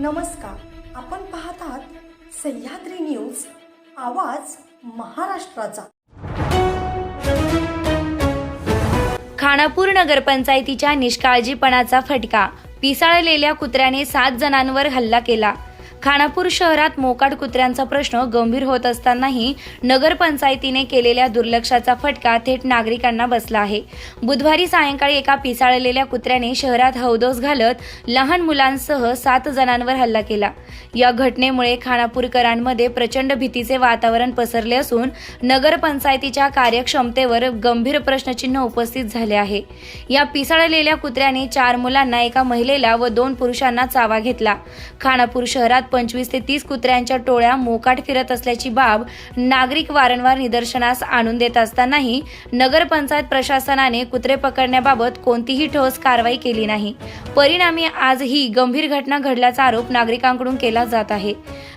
नमस्कार. आपण पाहत आहात सह्याद्री न्यूज आवाज महाराष्ट्राचा. खानापूर नगरपंचायतीच्या निष्काळजीपणाचा फटका. पिसाळलेल्या कुत्र्याने सात जणांवर हल्ला केला. खानापूर शहरात मोकाट कुत्र्यांचा प्रश्न गंभीर होत असतानाही नगरपंचायतीने केलेल्या दुर्लक्षाचा फटका थेट नागरिकांना बसला आहे. बुधवारी सायंकाळी एका पिसाळलेल्या कुत्र्याने शहरात हौदोस घालत लहान मुलांसह सात जणांवर हल्ला केला. या घटनेमुळे खानापूरकरांमध्ये प्रचंड भीतीचे वातावरण पसरले असून नगरपंचायतीच्या कार्यक्षमतेवर गंभीर प्रश्नचिन्ह उपस्थित झाले आहे. या पिसाळलेल्या कुत्र्याने चार मुलांना एका महिलेला व दोन पुरुषांना चावा घेतला. खानापूर शहरात पंचवीस ते तीस कुत्र्यांच्या टोळ्या मोकाट फिरत असल्याची बाब नागरिक वारंवार निदर्शनास आणून देत असतानाही नगरपंचायत प्रशासनाने कुत्रे पकडण्याबाबत कोणतीही ठोस कारवाई केली नाही. परिणामी आज ही गंभीर घटना घडल्याचा आरोप नागरिकांकडून केला जात आहे.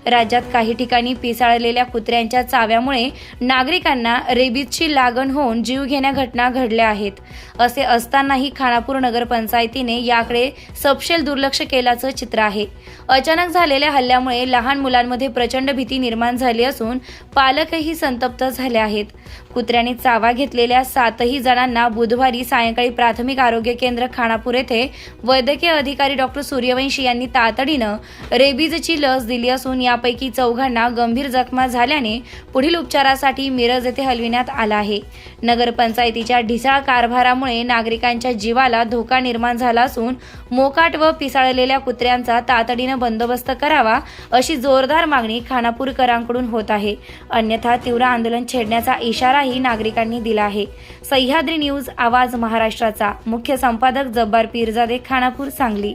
राज्यात काही ठिकाणी पिसाळलेल्या कुत्र्यांच्या चाव्यामुळे नागरिकांना रेबीजची लागण होऊन जीवघेण्या घटना घडल्या आहेत. असे असतानाही खानापूर नगरपंचायतीने याकडे सपशेल दुर्लक्ष केल्याचं चित्र आहे. अचानक झालेल्या हल्ल्यामुळे लहान मुलांमध्ये प्रचंड भीती निर्माण झाली असून पालकही संतप्त झाले आहेत. कुत्र्याने चावा घेतलेल्या सातही जणांना बुधवारी सायंकाळी प्राथमिक आरोग्य केंद्र खानापूर येथे वैद्यकीय अधिकारी डॉक्टर सूर्यवंशी यांनी तातडीनं रेबीजची लस दिली असून यापैकी चौघांना गंभीर जखमा झाल्याने पुढील उपचारासाठी मिरज येथे हलविण्यात आला आहे. नगरपंचायतीच्या ढिसाळ कारभारामुळे नागरिकांच्या जीवाला धोका निर्माण झाला असून मोकाट व पिसाळलेल्या कुत्र्यांचा तातडीनं बंदोबस्त करावा अशी जोरदार मागणी खानापूरकरांकडून होत आहे. अन्यथा तीव्र आंदोलन छेडण्याचा इशाराही नागरिकांनी दिला आहे. सह्याद्री न्यूज आवाज महाराष्ट्राचा. मुख्य संपादक जब्बार पीरजादे खानापूर सांगली.